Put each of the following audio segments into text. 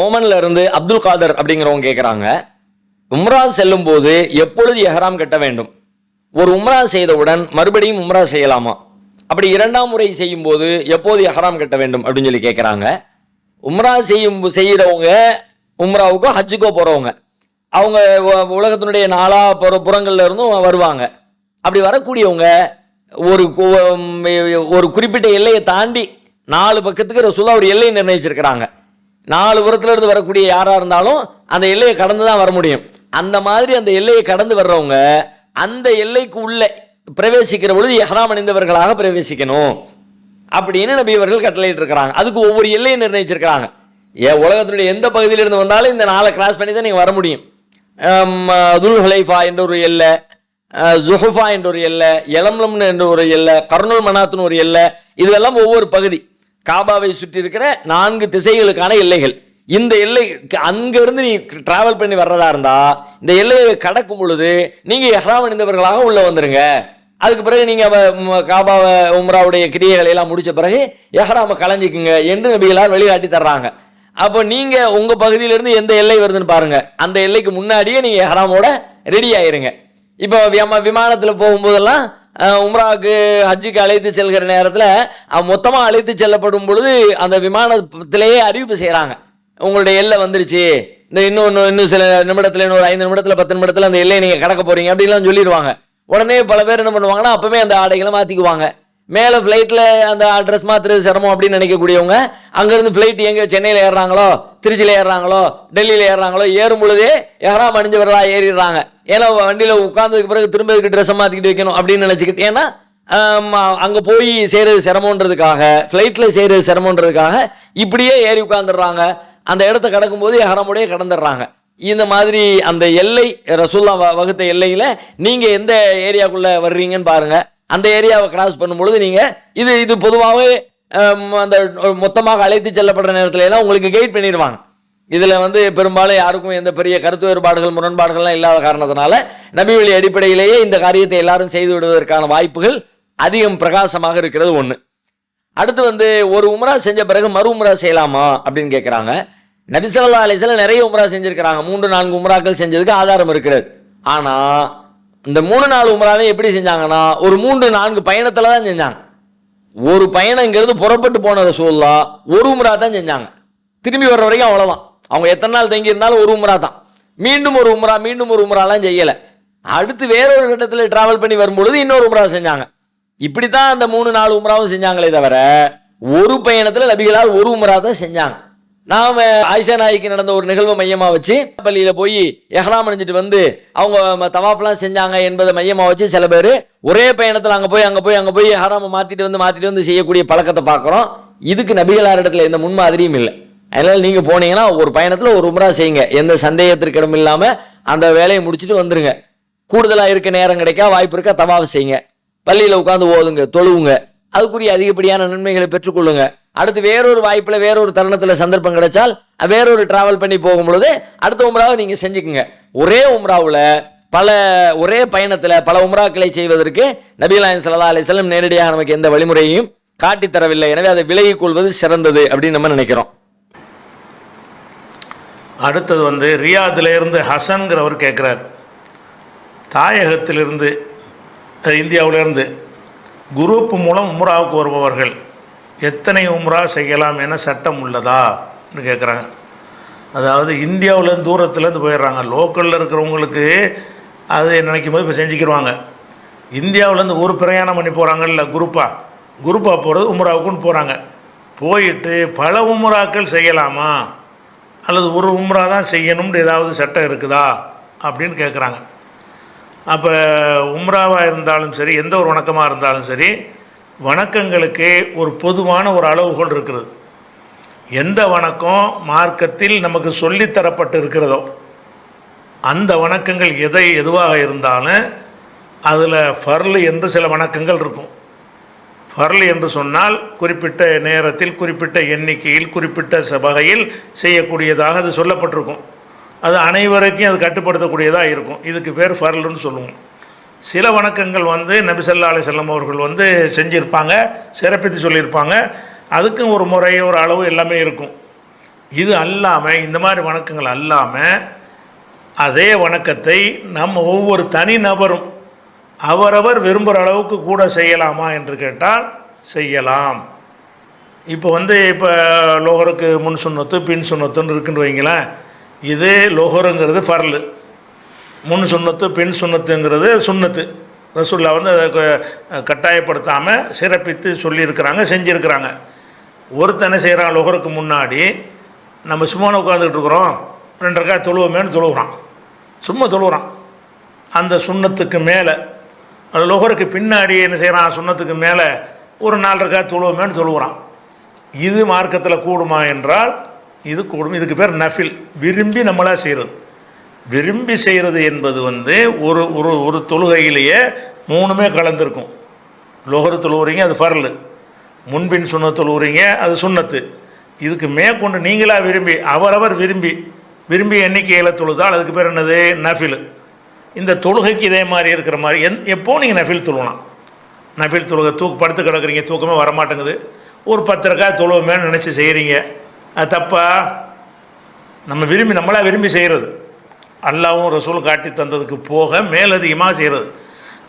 ஓமன்ல இருந்து அப்துல் காதர் அப்படிங்கிறவங்க கேட்குறாங்க உம்ரா செல்லும் போது எப்பொழுது எஹராம் கட்ட வேண்டும்? ஒரு உம்ரா செய்தவுடன் மறுபடியும் உம்ரா செய்யலாமா? அப்படி இரண்டாம் முறை செய்யும் போது எப்போது எஹராம் கட்ட வேண்டும் அப்படின்னு சொல்லி கேட்குறாங்க உம்ரா செய்யும் செய்கிறவங்க உம்ராவுக்கோ ஹஜ்ஜுக்கோ போகிறவங்க அவங்க உலகத்தினுடைய நாலா புற புறங்கள்ல இருந்தும் வருவாங்க. அப்படி வரக்கூடியவங்க ஒரு ஒரு குறிப்பிட்ட எல்லையை தாண்டி நாலு பக்கத்துக்கு ரசூலா ஒரு எல்லை நிர்ணயிச்சிருக்கிறாங்க. நாலு புறத்துல இருந்து வரக்கூடிய யாரா இருந்தாலும் அந்த எல்லையை கடந்து தான் வர முடியும். அந்த மாதிரி அந்த எல்லையை கடந்து வர்றவங்க அந்த எல்லைக்கு உள்ளே பிரவேசிக்கிற பொழுது எஹராம் அணிந்தவர்களாக பிரவேசிக்கணும். அப்படின்னு நபி இவர்கள் கட்டளையிட்டு இருக்கிறாங்க அதுக்கு ஒவ்வொரு எல்லையை நிர்ணயிச்சிருக்கிறாங்க. ஏ உலகத்தினுடைய எந்த பகுதியிலிருந்து வந்தாலும் இந்த நாளை கிராஸ் பண்ணி தான் நீங்கள் வர முடியும். துல் ஹலைஃபா என்ற ஒரு எல்லை அஹ், ஜுஹுஃபா என்ற ஒரு எல்லை எலம்லம்னு என்ற ஒரு எல்லை கர்னுல் மனாத்துன்னு ஒரு எல்லை இதுவெல்லாம் ஒவ்வொரு பகுதி. காபாவை சுற்றி இருக்கிற நான்கு திசைகளுக்கான எல்லைகள். இந்த எல்லை அங்கிருந்து நீ டிராவல் பண்ணி வர்றதா இருந்தா இந்த எல்லையை கடக்கும் பொழுது நீங்க எஹ்ராம் அணிந்தவர்களாக உள்ள வந்துருங்க. அதுக்கு பிறகு நீங்க வ- காபாவை உம்ராவுடைய கிரியைகளை எல்லாம் முடிச்ச பிறகு எஹ்ராம கலைஞ்சிக்குங்க என்று நபிகளார் வழிகாட்டி தர்றாங்க. அப்போ நீங்க உங்க பகுதியிலிருந்து எந்த எல்லை வருதுன்னு பாருங்க. அந்த எல்லைக்கு முன்னாடியே நீங்க எஹ்ராமோட ரெடி ஆயிருங்க. இப்போ விமானத்தில் போகும்போதெல்லாம் உம்ராவுக்கு ஹஜ்ஜுக்கு அழைத்து செல்கிற நேரத்தில் மொத்தமாக அழைத்து செல்லப்படும் பொழுது அந்த விமானத்திலேயே அறிவிப்பு செய்கிறாங்க உங்களுடைய எல்லை வந்துருச்சு. இந்த இன்னும் இன்னும் இன்னும் சில நிமிடத்தில் இன்னொரு ஐந்து நிமிடத்தில் பத்து நிமிடத்தில் அந்த எல்லையை நீங்கள் கடக்க போகிறீங்க அப்படின்லாம் சொல்லிடுவாங்க. உடனே பல பேர் என்ன பண்ணுவாங்கன்னா அப்போவே அந்த ஆடைகளை மாற்றிக்குவாங்க மேலே ஃப்ளைட்டில் அந்த ட்ரெஸ் மாற்றுறது சிரமம் அப்படின்னு நினைக்கக்கூடியவங்க அங்கேருந்து ஃப்ளைட் எங்கே சென்னையில் ஏறுறாங்களோ திருச்சியில் ஏறுறாங்களோ டெல்லியில் ஏறுறாங்களோ ஏறும் பொழுதே யாராம் அணிஞ்சவர்களாக ஏறிடுறாங்க. ஏன்னா வண்டியில் உட்காந்ததுக்கு பிறகு திரும்ப இதுக்கு ட்ரெஸ்ஸை மாற்றிக்கிட்டு வைக்கணும் அப்படின்னு நினச்சிக்கிட்டு ஏன்னா அங்கே போய் செய்கிறது சிரமன்றதுக்காக ஃப்ளைட்டில் செய்கிறது சிரமன்றதுக்காக இப்படியே ஏறி உட்காந்துடுறாங்க அந்த இடத்த கடக்கும்போது ஹரமுடைய கடந்துடுறாங்க. இந்த மாதிரி அந்த எல்லை ரசூல்லா வ- வகுத்த எல்லையில் நீங்கள் எந்த ஏரியாக்குள்ளே வர்றீங்கன்னு பாருங்கள் அந்த ஏரியாவை கிராஸ் பண்ணும்பொழுது நீங்கள் இது இது பொதுவாகவே அந்த மொத்தமாக அழைத்து செல்லப்படுற நேரத்துல எல்லாம் உங்களுக்கு கைட் பண்ணிடுவாங்க இதில் வந்து பெரும்பாலும் யாருக்கும் எந்த பெரிய கருத்து வேறுபாடுகள் முரண்பாடுகள்லாம் இல்லாத காரணத்தினால நபிவழி அடிப்படையிலேயே இந்த காரியத்தை எல்லாரும் செய்து விடுவதற்கான வாய்ப்புகள் அதிகம் பிரகாசமாக இருக்கிறது ஒன்று அடுத்து வந்து ஒரு உமரா செஞ்ச பிறகு மறு உமரா செய்யலாமா அப்படின்னு கேட்குறாங்க நபிசல்லா அலிசல நிறைய உமரா செஞ்சிருக்கிறாங்க. மூன்று நான்கு உமராக்கள் செஞ்சதுக்கு ஆதாரம் இருக்கிறது. ஆனால் இந்த மூணு நாலு உமராவே எப்படி செஞ்சாங்கன்னா ஒரு மூன்று நான்கு பயணத்தில் தான் செஞ்சாங்க. ஒரு பயணங்கிறது புறப்பட்டு போன ரசூல்லா ஒரு உமரா தான் செஞ்சாங்க. திரும்பி வர்ற வரைக்கும் அவ்வளோதான் அவங்க எத்தனை நாள் தங்கி இருந்தாலும் ஒரு உமரா தான். மீண்டும் ஒரு உமரா மீண்டும் ஒரு உமராலாம் செய்யலை. அடுத்து வேற ஒரு கட்டத்தில் டிராவல் பண்ணி வரும்பொழுது இன்னொரு உமரா செஞ்சாங்க. இப்படி தான் அந்த மூணு நாலு உமராவும் செஞ்சாங்களே தவிர ஒரு பயணத்தில் நபிகளால் ஒரு உமரா தான் செஞ்சாங்க. நாம ஆயிஷா நாய்க்கு நடந்த ஒரு நிகழ்வு மையமா வச்சு பள்ளியில போய் எஹ்ராம் அணிஞ்சிட்டு வந்து அவங்க ம- தவாஃப்லாம் செஞ்சாங்க என்பதை மையமா வச்சு சில பேர் ஒரே பயணத்தில் அங்க போய் அங்க போய் அங்க போய் எஹ்ராமை மாத்திட்டு வந்து மாத்திட்டு வந்து செய்யக்கூடிய பழக்கத்தை பார்க்குறோம். இதுக்கு நபிகளார் இடத்துல எந்த முன்மாதிரியும் இல்லை. அதனால நீங்க போனீங்கன்னா ஒரு பயணத்துல ஒரு உமரா செய்யுங்க. எந்த சந்தேகத்திற்கிடம் இல்லாமல் இல்லாம அந்த வேலையை முடிச்சுட்டு வந்துருங்க. கூடுதலா இருக்க நேரம் கிடைக்கா வாய்ப்பு இருக்கா தவாஃப் செய்யுங்க. பள்ளியில உட்காந்து ஓதுங்க தொழுவுங்க. அதுக்குரிய அதிகப்படியான நன்மைகளை பெற்றுக்கொள்ளுங்க. அடுத்து வேறொரு வாய்ப்பில் வேறொரு தருணத்தில் சந்தர்ப்பம் கிடைச்சால் வேறொரு டிராவல் பண்ணி போகும்பொழுது அடுத்த உம்ராவை நீங்கள் செஞ்சுக்குங்க. ஒரே உம்ராவில் பல ஒரே பயணத்தில் பல உம்ராக்களை செய்வதற்கு நபிகளாயம் சல்லா அலிசல்லம் நேரடியாக நமக்கு எந்த வழிமுறையையும் காட்டித்தரவில்லை எனவே அதை விலகிக் கொள்வது சிறந்தது அப்படின்னு நம்ம நினைக்கிறோம். அடுத்தது வந்து ரியாதிலிருந்து ஹசன்கிறவர் கேட்குறார் தாயகத்திலிருந்து இந்தியாவிலிருந்து குரூப் மூலம் உம்ராவுக்கு வருபவர்கள். எத்தனை உம்ரா செய்யலாம் என சட்டம் உள்ளதான்னு கேட்குறாங்க அதாவது இந்தியாவிலேருந்து தூரத்துலேருந்து போயிடுறாங்க. லோக்கலில் இருக்கிறவங்களுக்கு அது நினைக்கும் போது இப்போ செஞ்சுக்கிடுவாங்க இந்தியாவிலேருந்து ஒரு பிரயாணம் பண்ணி போகிறாங்கல்ல குரூப்பாக குரூப்பாக போகிறது உம்ராவுக்குன்னு போகிறாங்க போயிட்டு பல உம்ராக்கள் செய்யலாமா? அல்லது ஒரு உம்ரா தான் செய்யணும்னு ஏதாவது சட்டம் இருக்குதா? அப்படின்னு கேட்குறாங்க அப்போ உம்ராவாக இருந்தாலும் சரி எந்த ஒரு வணக்கமாக இருந்தாலும் சரி வணக்கங்களுக்கு ஒரு பொதுவான ஒரு அளவுகோல் இருக்கிறது. எந்த வணக்கம் மார்க்கத்தில் நமக்கு சொல்லித்தரப்பட்டு இருக்கிறதோ அந்த வணக்கங்கள் எதை எதுவாக இருந்தாலும் அதில் ஃபர்லு என்று சில வணக்கங்கள் இருக்கும். ஃபர்லு என்று சொன்னால் குறிப்பிட்ட நேரத்தில் குறிப்பிட்ட எண்ணிக்கையில் குறிப்பிட்ட ச- வகையில் செய்யக்கூடியதாக அது சொல்லப்பட்டிருக்கும். அது அனைவருக்கும் அது கட்டுப்படுத்தக்கூடியதாக இருக்கும். இதுக்கு பேர் ஃபர்லுன்னு சொல்லுவோம். சில வணக்கங்கள் வந்து நபிசல்லா அலிசல்லம் அவர்கள் வந்து செஞ்சுருப்பாங்க சிறப்பித்து சொல்லியிருப்பாங்க. அதுக்கும் ஒரு முறை ஒரு அளவு எல்லாமே இருக்கும். இது அல்லாமல் இந்த மாதிரி வணக்கங்கள் அல்லாமல் அதே வணக்கத்தை நம்ம ஒவ்வொரு தனி நபரும் அவரவர் விரும்புகிற அளவுக்கு கூட செய்யலாமா என்று கேட்டால் செய்யலாம். இப்போ வந்து இப்போ லோகருக்கு முன் சுண்ணத்து பின் சுண்ணத்துன்னு இருக்குன்னு வைங்களேன் இது லோகருங்கிறது ஃபர்லு. முன் சுண்ணத்து பின் சுண்ணத்துங்கிறது சுண்ணத்து. ரசூல்லா வந்து அதை க- கட்டாயப்படுத்தாமல் சிறப்பித்து சொல்லியிருக்கிறாங்க செஞ்சுருக்கிறாங்க. ஒருத்தனை செய்கிறான் லுகருக்கு முன்னாடி நம்ம சும்மா உட்காந்துக்கிட்டு இருக்கிறோம் ரெண்டு தொழுவோமேன்னு தொழுகிறான் சும்மா தொழுகிறான் அந்த சுண்ணத்துக்கு மேலே அது லுகருக்கு பின்னாடி என்ன செய்கிறான் சுண்ணத்துக்கு மேலே ஒரு நாலு தொழுவோமேன்னு தொழுகிறான் இது மார்க்கத்தில் கூடுமா என்றால் இது கூடும். இதுக்கு பேர் நஃபில். விரும்பி நம்மளாக செய்கிறது விரும்பி செய்கிறது என்பது வந்து ஒரு ஒரு ஒரு தொழுகையிலேயே மூணுமே கலந்துருக்கும். லோகர் தொழுவுறீங்க அது ஃபர்லு. முன்பின் சுண்ண தொழுவுறீங்க அது சுண்ணத்து. இதுக்கு மேற்கொண்டு நீங்களாக விரும்பி அவரவர் விரும்பி விரும்பி எண்ணிக்கையில் தொழுதால் அதுக்கு பேர் என்னது? நஃபில். இந்த தொழுகைக்கு இதே மாதிரி இருக்கிற மாதிரி எந் எப்போ நீங்கள் நஃபில் தொழுவலாம்? நஃபில் தொழுகை தூக்கு படுத்து கிடக்குறீங்க தூக்கமே வரமாட்டேங்குது. ஒரு பத்திரக்கா ரக்கா நினச்சி செய்கிறீங்க அது தப்பா? நம்ம விரும்பி நம்மளாக விரும்பி செய்கிறது அல்லாவும் ரசூல் காட்டி தந்ததுக்கு போக மேலதிகமாக செய்கிறது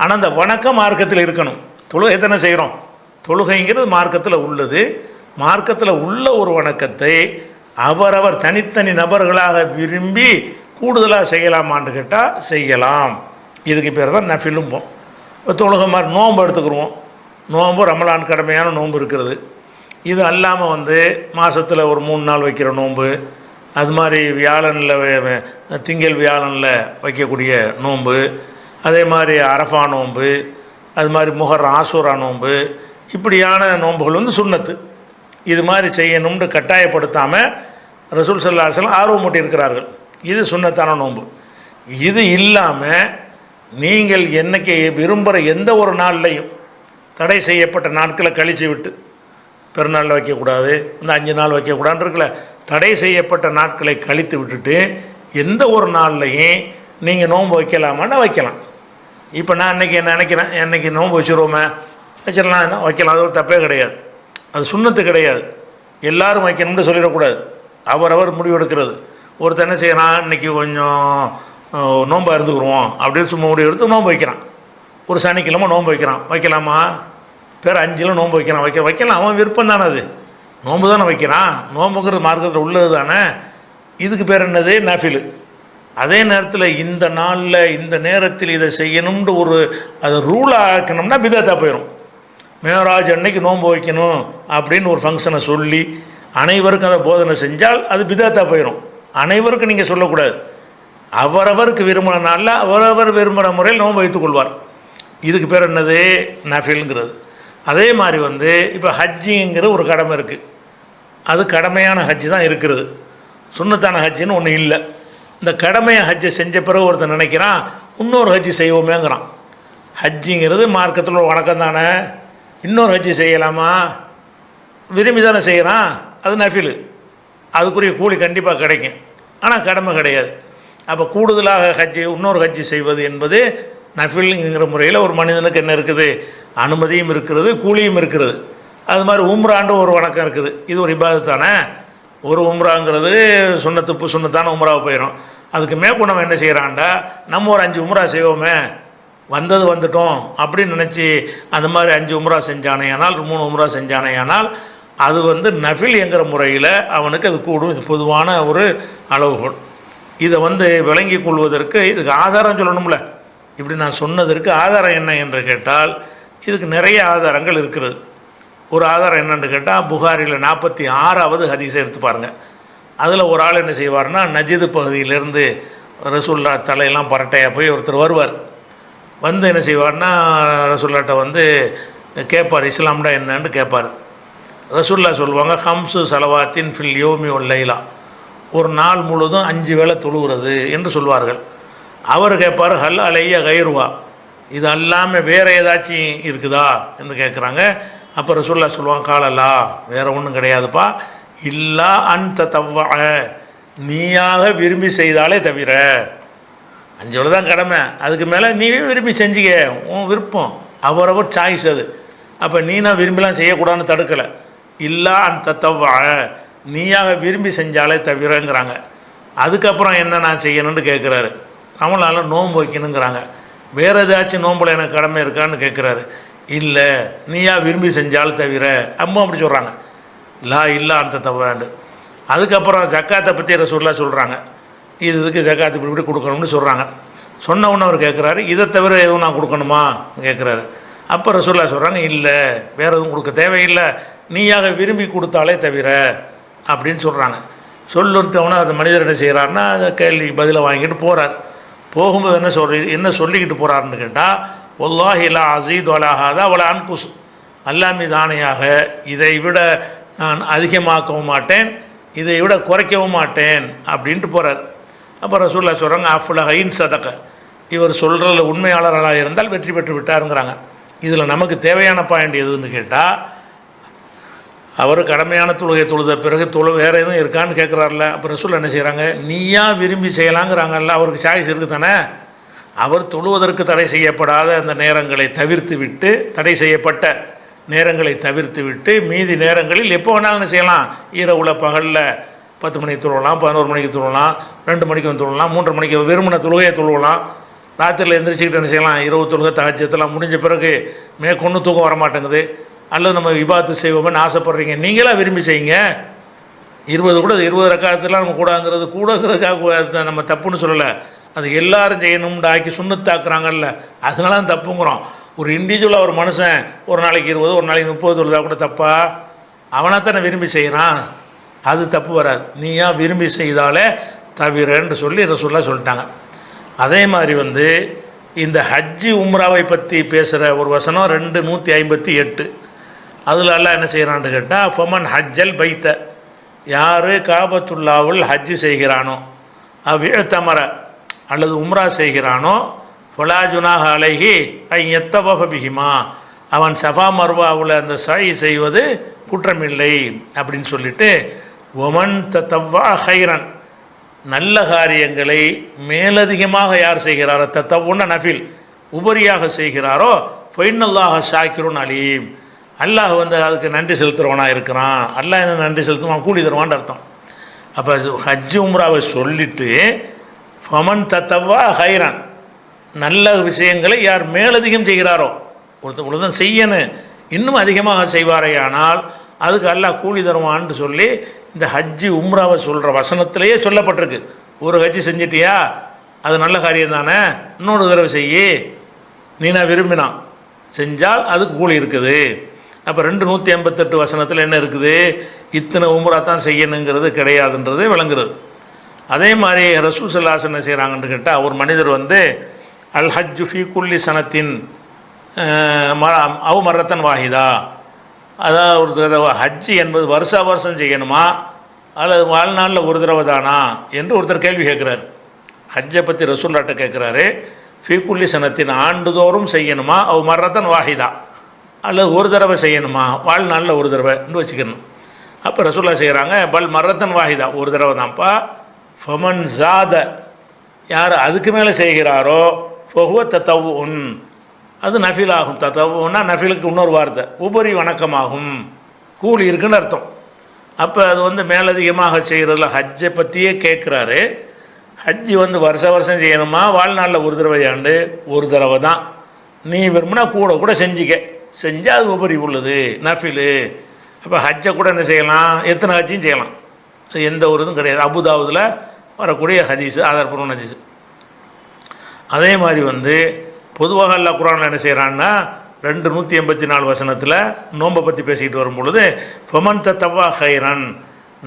ஆனால் அந்த வணக்கம் மார்க்கத்தில் இருக்கணும். தொழுகை தானே செய்கிறோம் தொழுகைங்கிறது மார்க்கத்தில் உள்ளது. மார்க்கத்தில் உள்ள ஒரு வணக்கத்தை அவரவர் தனித்தனி நபர்களாக விரும்பி கூடுதலாக செய்யலாமான்னு கேட்டால் செய்யலாம். இதுக்கு பேர் தான் நஃபிலும்போம். இப்போ தொழுகை மாதிரி நோன்பு எடுத்துக்கிருவோம். நோன்பு ரமலான் கடமையான நோன்பு இருக்கிறது. இது அல்லாமல் வந்து மாதத்தில் ஒரு மூணு நாள் வைக்கிற நோன்பு அது மாதிரி வியாழனில் திங்கள் வியாழனில் வைக்கக்கூடிய நோன்பு அதே மாதிரி அரஃபா நோன்பு அது மாதிரி முகர் ஆசூரா நோன்பு இப்படியான நோன்புகள் வந்து சுண்ணத்து. இது மாதிரி செய்யணும்னு கட்டாயப்படுத்தாமல் ரசூல் சல்லா அலுவலம் ஆர்வமூட்டி இருக்கிறார்கள் இது சுண்ணத்தான நோன்பு. இது இல்லாமல் நீங்கள் என்னைக்கு விரும்புகிற எந்த ஒரு நாள்லையும் தடை செய்யப்பட்ட நாட்களை கழித்து விட்டு பெருநாளில் வைக்கக்கூடாது இந்த அஞ்சு நாள் வைக்கக்கூடாதுன்னு இருக்குல்ல தடை செய்யப்பட்ட நாட்களை கழித்து விட்டுட்டு எந்த ஒரு நாள்லையும் நீங்கள் நோன்பு வைக்கலாமான்னு வைக்கலாம். இப்போ நான் இன்றைக்கி நினைக்கிறேன்? என்னைக்கு நோன்பு வச்சுருவோமே. வச்சிடலாம் வைக்கலாம். அது ஒரு தப்பே கிடையாது. அது சுண்ணத்து கிடையாது. எல்லோரும் வைக்கணும்னு சொல்லிடக்கூடாது. அவரவர் முடிவெடுக்கிறது. ஒருத்தர் என்ன செய்யறான்? இன்னைக்கு கொஞ்சம் நோன்பு அறுத்துக்குருவோம் அப்படின்னு சும்மா முடிவு எடுத்து நோன்பு வைக்கிறான். ஒரு சனிக்கிழமை நோன்பு வைக்கிறான். வைக்கலாமா? பேர் அஞ்சில் நோன்பு வைக்கிறான். வைக்க வைக்கலாம். அவன் விருப்பம் தானே அது. நோம்பு தானே வைக்கிறான்? நோம்புங்கிற மார்க்கத்தில் உள்ளது தானே இதுக்கு பேர் என்னது? நஃபிலு. அதே நேரத்தில் இந்த நாளில் இந்த நேரத்தில் இதை செய்யணும்னு ஒரு அதை ரூலாக ஆக்கணும்னா பிதத்தா போயிடும் மேராஜ் அன்னைக்கு நோன்பு வைக்கணும் அப்படின்னு ஒரு ஃபங்க்ஷனை சொல்லி அனைவருக்கும் அதை போதனை செஞ்சால் அது பிதாத்தா போயிடும் அனைவருக்கும் நீங்கள் சொல்லக்கூடாது. அவரவருக்கு விரும்பின நாளில் அவரவர் விரும்புகிற முறையில் நோன்பு வைத்துக் கொள்வார். இதுக்கு பேர் என்னது? நஃபில்ங்கிறது. அதே மாதிரி வந்து இப்போ ஹஜ்ஜிங்கிற ஒரு கடமை இருக்குது அது கடமையான ஹஜ்ஜு தான் இருக்கிறது. சுண்ணத்தான ஹஜ்ஜுன்னு ஒன்று இல்லை. இந்த கடமையை ஹஜ்ஜை செஞ்ச பிறகு ஒருத்தன் நினைக்கிறான் இன்னொரு ஹஜ்ஜு செய்வோமேங்கிறான். ஹஜ்ஜிங்கிறது மார்க்கத்தில் ஒரு வணக்கம் தானே. இன்னொரு ஹஜ்ஜு செய்யலாமா? விரும்பி தானே செய்கிறான் அது நஃபிலு. அதுக்குரிய கூலி கண்டிப்பாக கிடைக்கும். ஆனால் கடமை கிடையாது. அப்போ கூடுதலாக ஹஜ்ஜு இன்னொரு ஹஜ்ஜு செய்வது என்பது நஃபிலுங்கிற முறையில் ஒரு மனிதனுக்கு என்ன இருக்குது? அனுமதியும் இருக்கிறது கூலியும் இருக்கிறது. அது மாதிரி உம்ராண்டு ஒரு வணக்கம் இருக்குது. இது ஒரு இபாது தானே? ஒரு உம்ராங்கிறது சுண்ணத்துப்பு சுண்ணத்தான உம்ராவை போயிடும் அதுக்கு மேற்கொண்டு நம்ம என்ன செய்கிறான்டா நம்ம ஒரு அஞ்சு உம்ரா செய்வோமே. வந்தது வந்துட்டோம் அப்படின்னு நினச்சி அந்த மாதிரி அஞ்சு உம்ரா செஞ்சானேயானால் மூணு உம்ரா செஞ்சானேயானால் அது வந்து நஃபில் என்கிற முறையில் அவனுக்கு அது கூடும். இது பொதுவான ஒரு அளவுகோல். இதை வந்து விளங்கி கொள்வதற்கு இதுக்கு ஆதாரம் சொல்லணும்ல. இப்படி நான் சொன்னதற்கு ஆதாரம் என்ன என்று கேட்டால் இதுக்கு நிறைய ஆதாரங்கள் இருக்கிறது. ஒரு ஆதாரம் என்னென்னு கேட்டால் புகாரியில் நாற்பத்தி ஆறாவது ஹதீஸை எடுத்து பாருங்கள் அதில் ஒரு ஆள் என்ன செய்வார்னா நஜிது பகுதியிலேருந்து ரசூல்லா தலையெல்லாம் பரட்டையாக போய் ஒருத்தர் வருவார். வந்து என்ன செய்வார்னா ரசூல்லாட்ட வந்து கேட்பார் இஸ்லாம்டா என்னன்னு கேட்பார் ரசூல்லா சொல்லுவாங்க ஹம்சு சலவாத்தின் ஃபில் யோமி லைலா. ஒரு நாள் முழுதும் அஞ்சு வேளை தொழுகிறது என்று சொல்வார்கள். அவர் கேட்பார் ஹல் அலைய கைருவா. இது அல்லாமல் வேறு ஏதாச்சும் இருக்குதா? என்று கேட்குறாங்க அப்போ ரசூல்லா சொல்லுவான் காலல்லா வேறு ஒன்றும் கிடையாதுப்பா. இல்லா அந்த தவ்வ நீயாக விரும்பி செய்தாலே தவிர அஞ்சு தான் கடமை. அதுக்கு மேலே நீவே விரும்பி செஞ்சுக்க. உன் விருப்பம். அவரவர் சாய்ஸ் அது. அப்போ நீ நான் விரும்பிலாம் செய்யக்கூடாதுன்னு தடுக்கலை. இல்லா அந்த தவ்வ நீயாக விரும்பி செஞ்சாலே தவிரங்கிறாங்க. அதுக்கப்புறம் என்ன நான் செய்யணும்னு கேட்குறாரு நம்மளால் நோன்பு வைக்கணுங்கிறாங்க. வேறு ஏதாச்சும் நோம்பில் எனக்கு கடமை இருக்கான்னு கேட்குறாரு இல்லை நீயா விரும்பி செஞ்சால் தவிர அம்மா அப்படி சொல்கிறாங்க லா இல்லா அந்த தவாண்டு அதுக்கப்புறம் ஜக்காத்தை பற்றி ரசூல்லா சொல்கிறாங்க இது இதுக்கு ஜக்காத்து இப்படி இப்படி கொடுக்கணும்னு சொல்கிறாங்க சொன்ன உடனே அவர் கேட்குறாரு இதை தவிர எதுவும் நான் கொடுக்கணுமா? கேட்குறாரு அப்போ ரசூல்லா சொல்கிறாங்க இல்லை வேறு எதுவும் கொடுக்க தேவையில்லை. நீயாக விரும்பி கொடுத்தாலே தவிர அப்படின்னு சொல்கிறாங்க சொல்லிட்டோன்னா அந்த மனிதர் என்ன செய்கிறாருன்னா அந்த கேள்வி பதிலை வாங்கிட்டு போகிறார் போகும்போது என்ன சொல்லி என்ன சொல்லிக்கிட்டு போகிறாருன்னு கேட்டால் ஒல்லாஹிலா இல்லா அசீத் வலாஹாதா அல்லாமி அன்புஸ் இதை விட நான் அதிகமாக்கவும் மாட்டேன் இதை விட குறைக்கவும் மாட்டேன் அப்படின்ட்டு போகிறார் அப்போ ரசூல்லா சொல்கிறாங்க அஃபுல ஹைன் சதக்க இவர் சொல்கிறதில் உண்மையாளராக இருந்தால் வெற்றி பெற்று விட்டாருங்கிறாங்க. இதில் நமக்கு தேவையான பாயிண்ட் எதுன்னு கேட்டால் அவர் கடமையான தொழுகை தொழுத பிறகு தொழு வேறு எதுவும் இருக்கான்னு கேட்குறாருல அப்புறம் ரசூல் என்ன செய்கிறாங்க நீயா விரும்பி செய்யலாங்கிறாங்கல்ல அவருக்கு சாய்ஸ் இருக்குது தானே அவர் தொழுவதற்கு தடை செய்யப்படாத அந்த நேரங்களை தவிர்த்து விட்டு தடை செய்யப்பட்ட நேரங்களை தவிர்த்து விட்டு மீதி நேரங்களில் எப்போ வேணாலும் செய்யலாம். இரவுல பகலில் பத்து மணிக்கு தொழுவலாம் பதினோரு மணிக்கு தொழுவலாம் ரெண்டு மணிக்கு வந்து தொழுவலாம் மூன்று மணிக்கு விரும்பின தொழுகையை தொழுவலாம். ராத்திரியில் எந்திரிச்சிக்கிட்டு என்ன செய்யலாம்? இரவு தொழுகை தாஜ்யத்தெல்லாம் முடிஞ்ச பிறகு மேற்கொண்டு தூக்கம் வர மாட்டேங்குது அல்லது நம்ம விபாத்து செய்வோம்னு ஆசைப்பட்றீங்க. நீங்களாக விரும்பி செய்யுங்க. இருபது கூட இருபது ரக்காயத்துலாம் நம்ம கூடாங்கிறது கூடங்கிறதுக்காக நம்ம தப்புன்னு சொல்லலை. அது எல்லாரும் செய்யணும்னு ஆக்கி சுண்ணத்தாக்குறாங்கல்ல அதனால தான் தப்புங்கிறோம். ஒரு இண்டிவிஜுவலாக ஒரு மனுஷன் ஒரு நாளைக்கு இருபது ஒரு நாளைக்கு முப்பது தொழுதா கூட தப்பா? அவனாக தானே விரும்பி செய்கிறான் அது தப்பு வராது. நீயா விரும்பி செய்தாலே தவிரன்னு சொல்லி ரசூல்லா சொல்லிட்டாங்க. அதே மாதிரி வந்து இந்த ஹஜ்ஜி உம்ராவை பற்றி பேசுகிற ஒரு வசனம் ரெண்டு நூற்றி ஐம்பத்தி எட்டு. அதில் எல்லாம் என்ன செய்கிறான்னு கேட்டால் ஃபமன் ஹஜ்ஜல் பைத்த. யார் காபத்துல்லாவில் ஹஜ்ஜி செய்கிறானோ அவ்விழத்தமர அல்லது உம்ரா செய்கிறானோ ஃபலாஜுனாக அழகி ஐயத்தவக பிகிமா அவன் சஃபா மர்வாவில் அந்த சாயி செய்வது குற்றமில்லை அப்படின்னு சொல்லிட்டு ஒமன் தத்தவ்வா ஹைரன். நல்ல காரியங்களை மேலதிகமாக யார் செய்கிறாரோ தத்தவுன்ன நஃபில். உபரியாக செய்கிறாரோ பொய்னல்லாக ஷாக்கிருன் அலீம். அல்லாஹ் வந்து அதுக்கு நன்றி செலுத்துகிறவனாக இருக்கிறான். அல்லாஹ் என்ன நன்றி செலுத்துவான் கூலி தருவான்னு அர்த்தம். அப்போ ஹஜ் உம்ராவை சொல்லிவிட்டு ஃபமன் தத்தவா ஹைரான். நல்ல விஷயங்களை யார் மேலதிகம் செய்கிறாரோ ஒருத்தன் ஒருத்தன் செய்யணும் இன்னும் அதிகமாக செய்வாரேயானால் அதுக்கு அல்லாஹ் கூலி தருவான்னு சொல்லி இந்த ஹஜ்ஜி உம்ராவை சொல்கிற வசனத்திலேயே சொல்லப்பட்டிருக்கு. ஒரு ஹஜ்ஜி செஞ்சிட்டியா? அது நல்ல காரியம் தானே? இன்னொரு தடவை செய்யி. நீ நான் விரும்பினான். செஞ்சால் அதுக்கு கூலி இருக்குது. அப்போ ரெண்டு நூற்றி எண்பத்தெட்டு வசனத்தில் என்ன இருக்குது? இத்தனை உம்ரா தான் செய்யணுங்கிறது கிடையாதுன்றது விளங்குறது. அதே மாதிரி ரசூல் சல்லாஸ் என்ன செய்கிறாங்கன்னு கேட்டால் ஒரு மனிதர் வந்து அல் ஹஜ்ஜு ஃபி குல்லி சனத்தின் ம- அவ் மரத்தன் வாஹிதா. அதாவது ஒரு தடவை ஹஜ்ஜு என்பது வருஷா வருஷம் செய்யணுமா? அல்லது வாழ்நாளில் ஒரு தடவை தானா? என்று ஒருத்தர் கேள்வி கேட்குறாரு. ஹஜ்ஜை பற்றி ரசூல்லாட்ட கேட்குறாரு. ஃபீக்குல்லி சனத்தின் ஆண்டுதோறும் செய்யணுமா? அவ் மரத்தன் வாஹிதா. அல்லது ஒரு தடவை செய்யணுமா? வாழ்நாளில் ஒரு தடவைன்னு வச்சுக்கணும். அப்போ ரசூல்லா செய்கிறாங்க பல் மரத்தன் வாஹிதா. ஒரு தடவை தான்ப்பா. ஃபமன் ஜாத யார் அதுக்கு மேலே செய்கிறாரோ ஃபஹுவ தத்தவு உன் அது நஃபில் ஆகும் தத்தவுன்னா நஃபிலுக்கு இன்னொரு வார்த்தை. உபரி வணக்கமாகும். கூலி இருக்குன்னு அர்த்தம். அப்போ அது வந்து மேலதிகமாக செய்கிறதுல ஹஜ்ஜை பற்றியே கேட்குறாரு ஹஜ்ஜி வந்து வருஷ வருஷம் செய்யணுமா? வாழ்நாளில் ஒரு தடவை ஆண்டு ஒரு தடவை தான். நீ விரும்பினா கூட கூட செஞ்சுக்க. செஞ்சால் அது உபரி உள்ளது. நஃபிலு. அப்போ ஹஜ்ஜை கூட என்ன செய்யலாம்? எத்தனை ஹஜ்ஜையும் செய்யலாம். எந்த ஒரு இதுவும் கிடையாது. அபுதாபுதில் வரக்கூடிய ஹதீஸு ஆதாரப்பூர்வ ஹதீஸு. அதே மாதிரி வந்து பொதுவாக அல்லா குரானில் என்ன செய்கிறான்னா ரெண்டு நூற்றி எண்பத்தி நாலு வசனத்தில் நோன்பை பற்றி பேசிக்கிட்டு வரும் பொழுது ஃபமன் தவா ஹைரன்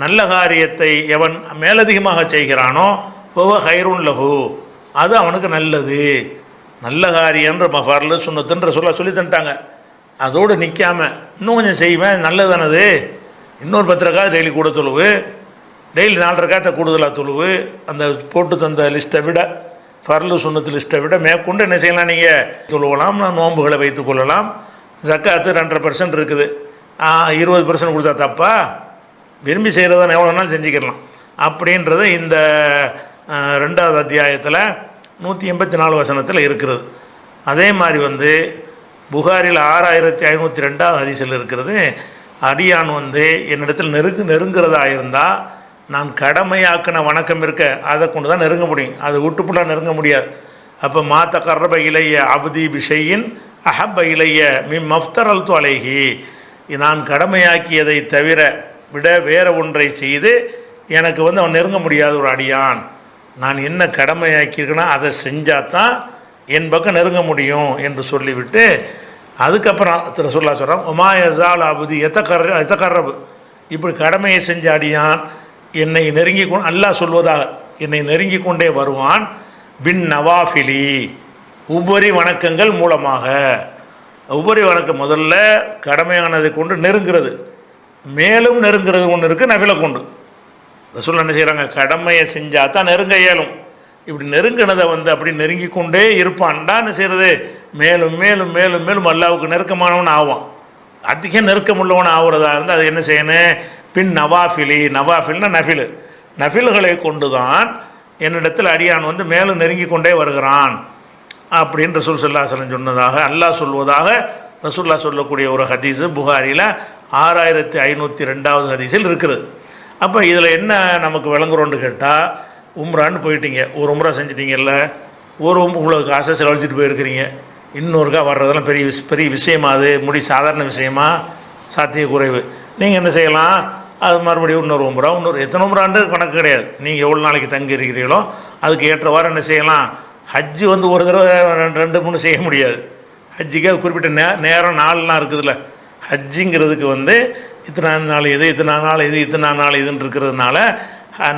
நல்ல காரியத்தை எவன் மேலதிகமாக செய்கிறானோ ஃபவ ஹைருன் லஹு அது அவனுக்கு நல்லது. நல்ல காரியன்ற மஃபாரில் சுண்ணத்துன்ற சொல்ல சொல்லி தந்துட்டாங்க. அதோடு நிற்காம இன்னும் கொஞ்சம் செய்வேன் நல்லதானது இன்னொரு பத்திரக்காவது டெய்லி கூட தொழுவு டெய்லி நாலு ரக்காத்த கூடுதலாக தொழுவு அந்த போட்டு தந்த லிஸ்ட்டை விட ஃபர்லு சுண்ணத்து லிஸ்ட்டை விட மேற்கொண்டு என்ன செய்யலாம் நீங்கள் தொழுவலாம் நோன்புகளை வைத்துக் கொள்ளலாம். ஜக்காத்து ரெண்டரை பர்சன்ட் இருக்குது. இருபது பர்சன்ட் கொடுத்தா தப்பா? விரும்பி செய்கிறத எவ்வளோ நாள் செஞ்சுக்கிடலாம். அப்படின்றது இந்த ரெண்டாவது அத்தியாயத்தில் நூற்றி எண்பத்தி நாலு வசனத்தில் இருக்கிறது அதே மாதிரி வந்து புகாரில் ஆறாயிரத்தி ஐநூற்றி ரெண்டாவது அதிசல் இருக்கிறது அடியான் வந்து என்னிடத்தில் நெருங்கு நெருங்கிறதா இருந்தால் நான் கடமையாக்கின வணக்கம் இருக்க அதை கொண்டு தான் நெருங்க முடியும். அதை விட்டுப்புலாம் நெருங்க முடியாது. அப்போ மாத்த கர்ரப இளைய அபதி பிஷையின் அஹப்ப இளைய மிம் மஃப்தரல் அலைஹி. நான் கடமையாக்கியதை தவிர விட வேற ஒன்றை செய்து எனக்கு வந்து அவன் நெருங்க முடியாத ஒரு அடியான். நான் என்ன கடமையாக்கியிருக்கேனோ அதை செஞ்சால் தான் என் பக்கம் நெருங்க முடியும் என்று சொல்லிவிட்டு அதுக்கப்புறம் திரு சொல்லா சொல்கிறான் ஒமாயசால் அபுதி எத்தக்கர எத்தக்கரபு இப்படி கடமையை செஞ்ச அடியான் என்னை நெருங்கி கொ அல்லாஹ் சொல்வதாக என்னை நெருங்கி கொண்டே வருவான். பின் நவாஃபிலி உபரி வணக்கங்கள் மூலமாக. உபரி வணக்கம் முதல்ல கடமையானதை கொண்டு நெருங்கிறது. மேலும் நெருங்கிறது ஒன்று இருக்குது நபிலை கொண்டு. ரசூல் என்ன செய்கிறாங்க கடமையை செஞ்சால் தான் நெருங்க இயலும். இப்படி நெருங்கினதை வந்து அப்படி நெருங்கி கொண்டே இருப்பான்டா என்ன செய்கிறது மேலும் மேலும் மேலும் மேலும் அல்லாவுக்கு நெருக்கமானவன் ஆவான். அதிக நெருக்கமுள்ளவன் ஆகுறதா இருந்தால் அது என்ன செய்யணும்? பின் நவாஃபிலி நவாஃபில்னா நஃபிலு. நஃபில்களை கொண்டு தான் என்னிடத்தில் அடியான் வந்து மேலும் நெருங்கி கொண்டே வருகிறான் அப்படின்னு ரசூல் சல்லாஹலம் சொன்னதாக அல்லாஹ் சொல்வதாக ரசூல்லா சொல்லக்கூடிய ஒரு ஹதீஸு புகாரியில் ஆறாயிரத்தி ஐநூற்றி ரெண்டாவது ஹதீஸில் இருக்குது. அப்போ இதில் என்ன நமக்கு விளங்குறோன்னு கேட்டால் உம்ரான்னு போயிட்டீங்க. ஒரு உம்ரா செஞ்சிட்டீங்கல்ல? ஒரு உங்களுக்கு காசை செலவழிச்சிட்டு போயிருக்கிறீங்க. இன்னொருக்கா வர்றதெல்லாம் பெரிய விஷ பெரிய விஷயமா அது? முடி சாதாரண விஷயமா? சாத்திய குறைவு நீங்கள் என்ன செய்யலாம்? அது மறுபடியும் இன்னொரு உம்ரா இன்னொரு எத்தனை உம்ராண்டு கணக்கு கிடையாது. நீங்கள் எவ்வளோ நாளைக்கு தங்கி இருக்கிறீங்களோ அதுக்கு ஏற்றவாறு என்ன செய்யலாம்? ஹஜ்ஜு வந்து ஒரு தடவை ரெண்டு ரெண்டு மூணு செய்ய முடியாது. ஹஜ்ஜுக்கு அது குறிப்பிட்ட நே நேரம் நாள்லாம் இருக்குதுல்ல. ஹஜ்ஜுங்கிறதுக்கு வந்து இத்தனை நாள் இது இத்தனை நாள் இது இத்தனை நாள் இதுன்னு இருக்கிறதுனால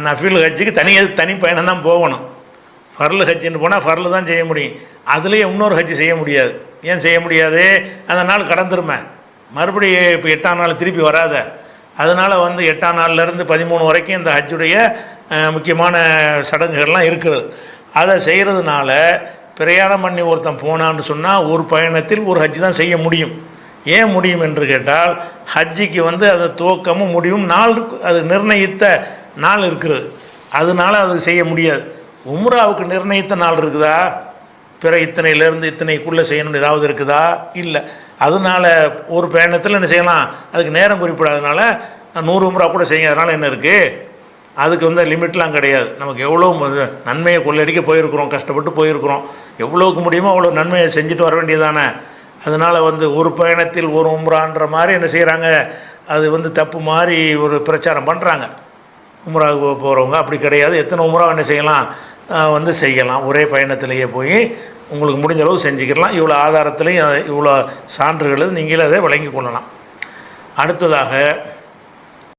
நஃபீல் ஹஜ்ஜுக்கு தனி தனி பயணம் தான் போகணும். ஃபர்லு ஹஜ்ஜுன்னு போனால் ஃபர்லு தான் செய்ய முடியும். அதுலேயே இன்னொரு ஹஜ்ஜு செய்ய முடியாது. ஏன் செய்ய முடியாது? அந்த நாள் கடந்துருமே. மறுபடியும் இப்போ எட்டாம் நாள் திருப்பி வராத. அதனால் வந்து எட்டாம் நாள்லேருந்து பதிமூணு வரைக்கும் இந்த ஹஜ்ஜுடைய முக்கியமான சடங்குகள்லாம் இருக்குது. அதை செய்கிறதுனால பிரயாணம் பண்ணி ஒருத்தன் போனான்னு சொன்னால் ஒரு பயணத்தில் ஒரு ஹஜ் தான் செய்ய முடியும். ஏன் முடியும் என்று கேட்டால் ஹஜ்ஜிக்கு வந்து அது துவக்கமும் முடிவும் நாள் அது நிர்ணயித்த நாள் இருக்கிறது அதனால் அது செய்ய முடியாது. உம்ராவுக்கு நிர்ணயித்த நாள் இருக்குதா? பிற இத்தனையிலேருந்து இத்தனைக்குள்ளே செய்யணும்னு ஏதாவது இருக்குதா? இல்லை. அதனால ஒரு பயணத்தில் என்ன செய்யலாம்? அதுக்கு நேரம் குறிப்பிடாதனால நூறு உம்ரா கூட செய்ய அதனால் என்ன இருக்குது அதுக்கு வந்து லிமிட்லாம் கிடையாது. நமக்கு எவ்வளோ நன்மையை கொள்ளடிக்க போயிருக்கிறோம் கஷ்டப்பட்டு போயிருக்கிறோம். எவ்வளோக்கு முடியுமோ அவ்வளோ நன்மையை செஞ்சுட்டு வர வேண்டியதானே. அதனால் வந்து ஒரு பயணத்தில் ஒரு உம்ரான்ற மாதிரி என்ன செய்கிறாங்க அது வந்து தப்பு மாதிரி ஒரு பிரச்சாரம் பண்ணுறாங்க உம்ராவுக்கு போகிறவங்க அப்படி கிடையாது. எத்தனை உம்ரா என்ன செய்யலாம்? வந்து செய்யலாம். ஒரே பயணத்திலேயே போய் உங்களுக்கு முடிஞ்ச அளவு செஞ்சுக்கலாம் இவ்வளோ ஆதாரத்துலேயும் இவ்வளோ சான்றுகள் நீங்களே அதை வழங்கி கொள்ளலாம். அடுத்ததாக